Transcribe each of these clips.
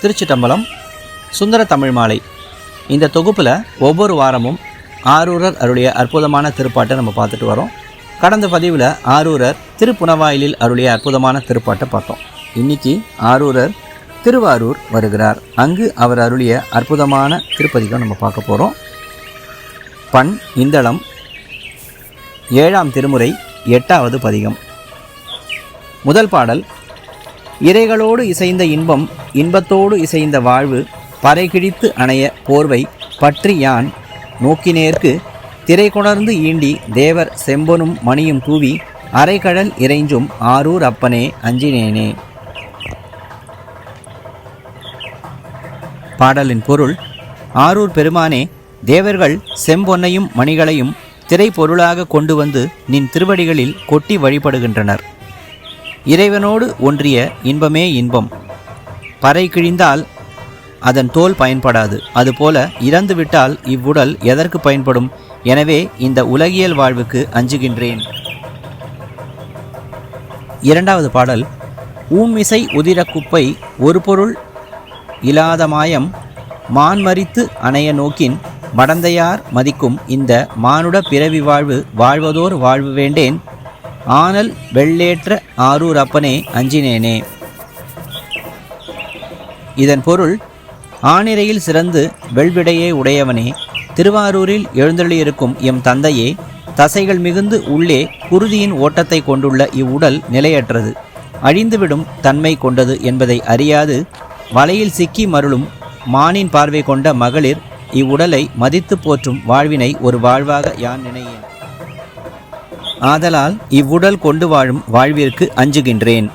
திருச்சிட்டம்பலம் சுந்தர தமிழ் மாலை இந்த தொகுப்பில் ஒவ்வொரு வாரமும் ஆரூரர் அருளிய அற்புதமான திருப்பாட்டை நம்ம பார்த்துட்டு வரோம். கடந்த பதிவில் ஆரூரர் திருப்புனவாயிலில் அருளிய அற்புதமான திருப்பாட்டை பார்த்தோம். இன்னைக்கு ஆரூரர் திருவாரூர் வருகிறார். அங்கு அவர் அருளிய அற்புதமான திருப்பதிகம் நம்ம பார்க்க போகிறோம் பண் இந்தளம் ஏழாம் திருமுறை எட்டாவது பதிகம். முதல் பாடல் இறைகளோடு இசைந்த இன்பம் இன்பத்தோடு இசைந்த வாழ்வு பறைகிழித்து அணைய போர்வை பற்றி யான் நோக்கினேற்கு திரை கொணர்ந்து ஈண்டி தேவர் செம்பொனும் மணியும் தூவி அரைக்கடல் இறைஞ்சும் ஆரூர் அப்பனே அஞ்சினேனே. பாடலின் பொருள் ஆரூர் பெருமானே தேவர்கள் செம்பொன்னையும் மணிகளையும் திரை பொருளாக கொண்டு வந்து நின் திருவடிகளில் கொட்டி வழிபடுகின்றனர். இறைவனோடு ஒன்றிய இன்பமே இன்பம். பறை கிழிந்தால் அதன் தோல் பயன்படாது. அதுபோல இறந்துவிட்டால் இவ்வுடல் எதற்கு பயன்படும்? எனவே இந்த உலகியல் வாழ்வுக்கு அஞ்சுகின்றேன். இரண்டாவது பாடல். ஊமிசை உதிர குப்பை ஒரு பொருள் இலாத மாயம் மான்மறித்து அணைய நோக்கின் மடந்தையார் மதிக்கும் இந்த மானுட பிறவி வாழ்வு வாழ்வதோர் வாழ்வு வேண்டேன். ஆனல் வெள்ளேற்ற ஆரூர் அப்பனே அஞ்சினேனே. இதன் பொருள் ஆனிரையில் சிறந்து வெள்விடையே உடையவனே திருவாரூரில் எழுந்தள்ளியிருக்கும் எம் தந்தையே தசைகள் மிகுந்து உள்ளே குருதியின் ஓட்டத்தை கொண்டுள்ள இவ்வுடல் நிலையற்றது. அழிந்துவிடும் தன்மை கொண்டது என்பதை அறியாது வலையில் சிக்கி மருளும் மானின் பார்வை கொண்ட மகளிர் இவ்வுடலை மதித்து போற்றும் வாழ்வினை ஒரு வாழ்வாக யான் நினையேன். ஆதலால் இவ்வுடல் கொண்டு வாழும் வாழ்விற்கு அஞ்சுகின்றேன்.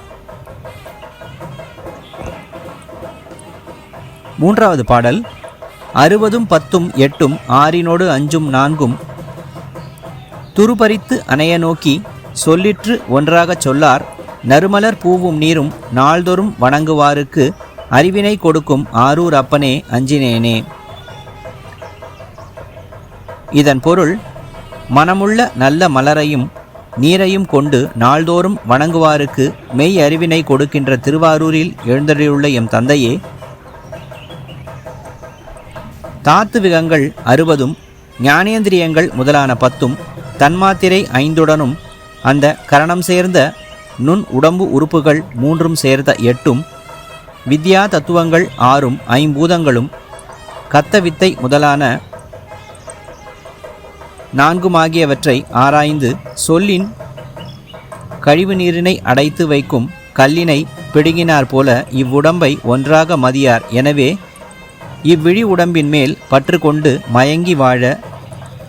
மூன்றாவது பாடல். அறுபதும் பத்தும் எட்டும் ஆறினோடு அஞ்சும் நான்கும். துருபறித்து அணைய நோக்கி சொல்லிற்று ஒன்றாகச் சொல்லார். நறுமலர் பூவும் நீரும் நாள்தோறும் வணங்குவாருக்கு அறிவினை கொடுக்கும் ஆரூர் அப்பனே அஞ்சினேனே. இதன் பொருள் மனமுள்ள நல்ல மலரையும் நீரையும் கொண்டு நாள்தோறும் வணங்குவாருக்கு மெய் அறிவினை கொடுக்கின்ற திருவாரூரில் எழுந்தருளியுள்ள எம் தந்தையே தாத்துவிகங்கள் அறுபதும் ஞானேந்திரியங்கள் முதலான பத்தும் தன்மாத்திரை ஐந்துடனும் அந்த கரணம் சேர்ந்த நுண் உடம்பு உறுப்புகள் மூன்றும் சேர்ந்த எட்டும் வித்யா தத்துவங்கள் ஆறும் ஐம்பூதங்களும் கத்த வித்தை நான்கும் ஆகியவற்றை ஆராய்ந்து சொல்லின் கழிவு நீரினை அடைத்து வைக்கும் கல்லினை பிடுங்கினார் போல இவ்வுடம்பை ஒன்றாக மதியார். எனவே இவ்விழி உடம்பின் மேல் பற்று கொண்டு மயங்கி வாழ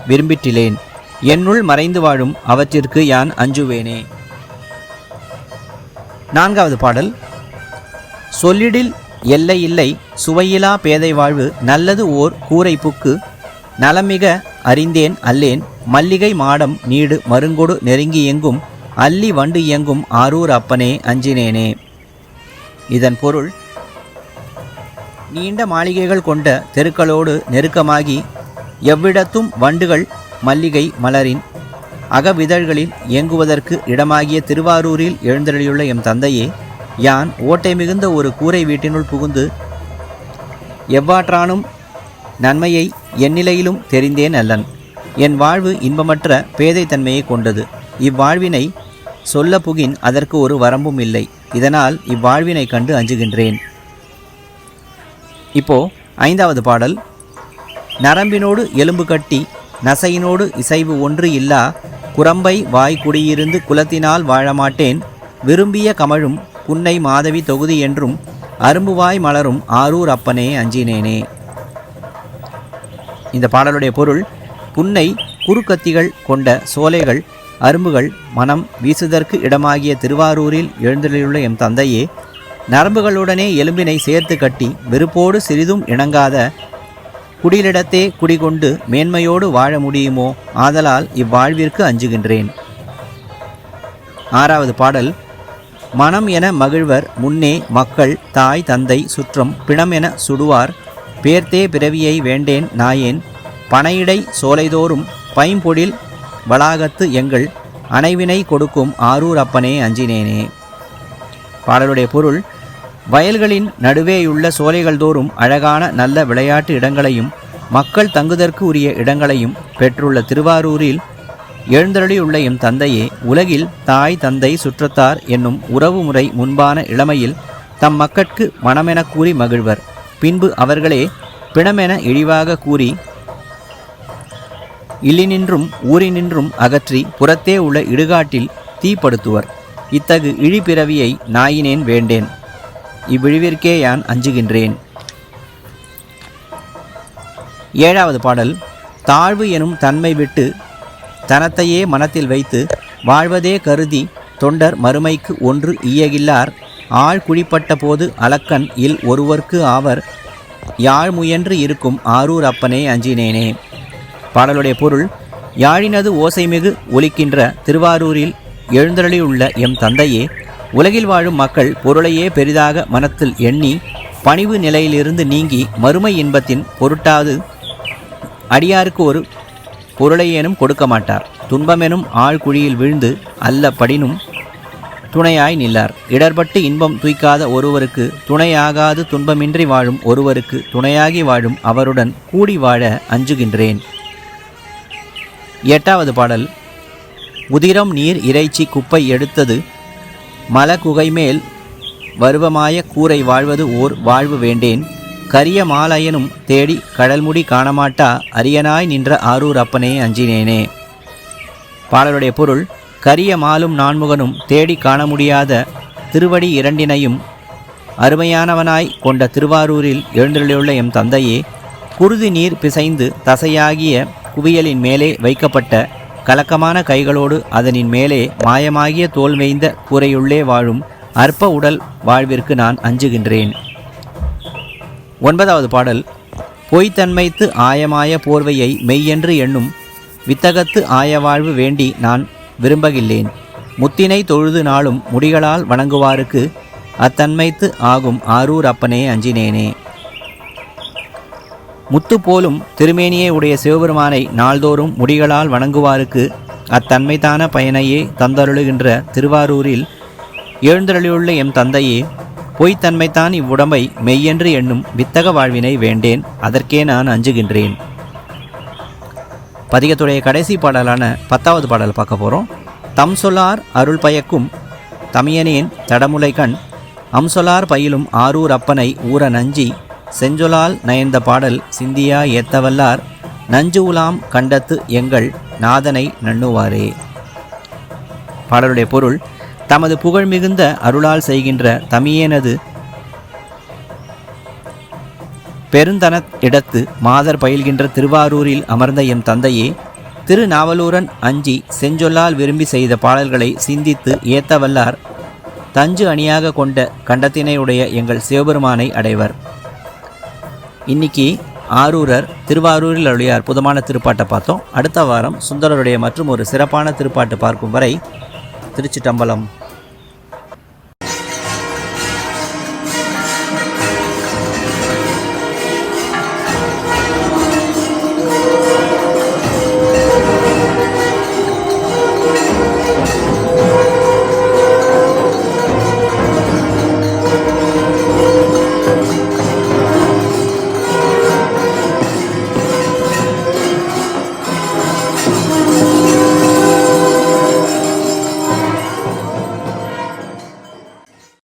விரும்பிட்டிலேன். என்னுள் மறைந்து வாழும் அவற்றிற்கு யான் அஞ்சுவேனே. நான்காவது பாடல். சொல்லிடில் எல்லை இல்லை சுவையிலா பேதை வாழ்வு நல்லது ஓர் கூரை புக்கு நலமிக அறிந்தேன் அல்லேன் மல்லிகை மாடம் நீடு மருங்கொடு நெருங்கி எங்கும் அல்லி வண்டு இயங்கும் ஆரூர் அப்பனே அஞ்சினேனே. இதன் பொருள் நீண்ட மாளிகைகள் கொண்ட தெருக்களோடு நெருக்கமாகி எவ்விடத்தும் வண்டுகள் மல்லிகை மலரின் அகவிதழ்களில் இயங்குவதற்கு இடமாகிய திருவாரூரில் எழுந்தருளியுள்ள எம் தந்தையே யான் ஓட்டை மிகுந்த ஒரு கூரை வீட்டினுள் புகுந்து எவ்வாற்றானும் நன்மையை எந்நிலையிலும் தெரிந்தேன் அல்லன் என் வாழ்வு இன்பமற்ற பேதைத்தன்மையை கொண்டது. இவ்வாழ்வினை சொல்ல புகின் அதற்கு ஒரு வரம்பும் இல்லை. இதனால் இவ்வாழ்வினை கண்டு அஞ்சுகின்றேன். இப்போ ஐந்தாவது பாடல். நரம்பினோடு எலும்பு கட்டி நசையினோடு இசைவு ஒன்று இல்லா குரம்பை வாய் குடியிருந்து குலத்தினால் வாழமாட்டேன். விரும்பிய கமழும் புன்னை மாதவி தொகுதி என்றும் அரும்புவாய் மலரும் ஆரூர் அப்பனே அஞ்சினேனே. இந்த பாடலுடைய பொருள் புன்னை குறுக்கத்திகள் கொண்ட சோலைகள் அரும்புகள் மனம் வீசுதற்கு இடமாகிய திருவாரூரில் எழுந்தருளியுள்ள எம் தந்தையே நரம்புகளுடனே எலும்பினை சேர்த்து கட்டி வெறுப்போடு சிறிதும் இணங்காத குடிலிடத்தே குடிகொண்டு மேன்மையோடு வாழ முடியுமோ? ஆதலால் இவ்வாழ்விற்கு அஞ்சுகின்றேன். ஆறாவது பாடல் மனம் என மகிழ்வர் முன்னே மக்கள் தாய் தந்தை சுற்றம் பிணம் என சுடுவார் பேர்த்தே பிறவியை வேண்டேன் நாயேன் பனையிடை சோலைதோறும் பைம்பொடில் வளாகத்து எங்கள் அணைவினை கொடுக்கும் ஆரூர் அப்பனே அஞ்சினேனே. பாடலுடைய பொருள் வயல்களின் நடுவேயுள்ள சோலைகள் தோறும் அழகான நல்ல விளையாட்டு இடங்களையும் மக்கள் தங்குதற்கு உரிய இடங்களையும் பெற்றுள்ள திருவாரூரில் எழுந்தருளியுள்ள எம் தந்தையே உலகில் தாய் தந்தை சுற்றத்தார் என்னும் உறவுமுறை முன்பான இளமையில் தம் மக்கட்கு மனமெனக் கூறி மகிழ்வர். பின்பு அவர்களே பிணமென இழிவாக கூறி இல்லினின்றும் ஊரினின்றும் அகற்றி புறத்தே உள்ள இடுகாட்டில் தீப்படுத்துவர். இத்தகு இழிபிறவியை நாயினேன் வேண்டேன். இவ்விழிவிற்கே யான் அஞ்சுகின்றேன். ஏழாவது பாடல். தாழ்வு எனும் தன்மை விட்டு தனத்தையே மனத்தில் வைத்து வாழ்வதே கருதி தொண்டர் மறுமைக்கு ஒன்று இயகில்லார் ஆள் குழிப்பட்ட போது அலக்கன் இல் ஒருவர்க்கு ஆவர் யாழ் முயன்று இருக்கும் ஆரூர் அப்பனே அஞ்சினேனே. பாடலுடைய பொருள் யாழினது ஓசைமிகு ஒலிக்கின்ற திருவாரூரில் எழுந்தருளியுள்ள எம் தந்தையே உலகில் வாழும் மக்கள் பொருளையே பெரிதாக மனத்தில் எண்ணி பணிவு நிலையிலிருந்து நீங்கி மறுமை இன்பத்தின் பொருட்டாது அடியாருக்கு ஒரு பொருளையேனும் கொடுக்க மாட்டார் துன்பமெனும் ஆழ்குழியில் விழுந்து அல்ல படினும் துணையாய் நில்லார். இடர்பட்டு இன்பம் துய்க்காத ஒருவருக்கு துணையாகாது துன்பமின்றி வாழும் ஒருவருக்கு துணையாகி வாழும் அவருடன் கூடி வாழ அஞ்சுகின்றேன். எட்டாவது பாடல். உதிரம் நீர் இறைச்சி குப்பை எடுத்தது. மல குகை மேல் வருவமாய கூரை வாழ்வது ஓர் வாழ்வு வேண்டேன். கரிய மாலையனும் தேடி கடல்முடி காணமாட்டா. அரியனாய் நின்ற ஆரூர் அப்பனே அஞ்சினேனே. பாடலுடைய பொருள். கரிய மாலும் நான்முகனும் தேடி காண முடியாத திருவடி இரண்டினையும் அருமையானவனாய் கொண்ட திருவாரூரில் எழுந்தருளியுள்ள எம் தந்தையே குருதி நீர் பிசைந்து தசையாகிய குவியலின் மேலே வைக்கப்பட்ட கலக்கமான கைகளோடு அதனின் மேலே மாயமாகிய தோல் மேய்ந்த கூரையுள்ளே வாழும் அற்ப உடல் வாழ்விற்கு நான் அஞ்சுகின்றேன். ஒன்பதாவது பாடல். பொய்த்தன்மைத்து ஆயமாய போர்வையை மெய்யென்று எண்ணும் வித்தகத்து ஆயவாழ்வு வேண்டி நான் விரும்பகில்லேன். முத்தினை தொழுது நாளும் முடிகளால் வணங்குவாருக்கு அத்தன்மைத்து ஆகும் ஆரூர் அப்பனே அஞ்சினேனே. முத்து போலும் திருமேனியே உடைய சிவபெருமானை நாள்தோறும் முடிகளால் வணங்குவாருக்கு அத்தன்மைத்தான பயனையே தந்தருளுகின்ற திருவாரூரில் எழுந்தருளியுள்ள எம் தந்தையே பொய்த்தன்மைத்தான் இவ்வுடம்பை மெய்யென்று எண்ணும் வித்தக வாழ்வினை வேண்டேன் அதற்கே நான் அஞ்சுகின்றேன். பதிகத்துடைய கடைசி பாடலான பத்தாவது பாடல் பார்க்க போகிறோம் தம் சொல்லார் அருள் பயக்கும் தமியனேன் தடமுலை கண். அம்சொலார் பயிலும் ஆரூர் அப்பனை ஊர நஞ்சி. செஞ்சொலால் நயந்த பாடல் சிந்தியா ஏத்தவல்லார். நஞ்சு உலாம் கண்டத்து எங்கள் நாதனை நண்ணுவாரே. பாடலுடைய பொருள் தமது புகழ் மிகுந்த அருளால் செய்கின்ற தமியேனது பெருந்தன இடத்து மாதர் பயில்கின்ற திருவாரூரில் அமர்ந்த எம் தந்தையே திருநாவலூரன் அஞ்சி செஞ்சொல்லால் விரும்பி செய்த பாடல்களை சிந்தித்து ஏத்தவல்லார் தஞ்சு அணியாக கொண்ட கண்டத்தினையுடைய எங்கள் சிவபெருமானை அடைவர். இன்னைக்கு ஆரூரர் திருவாரூரில் உடைய அற்புதமான திருப்பாட்டை பார்த்தோம். அடுத்த வாரம் சுந்தரருடைய மற்றும் ஒரு சிறப்பான திருப்பாட்டு பார்க்கும் வரை திருச்சிட்டம்பலம்.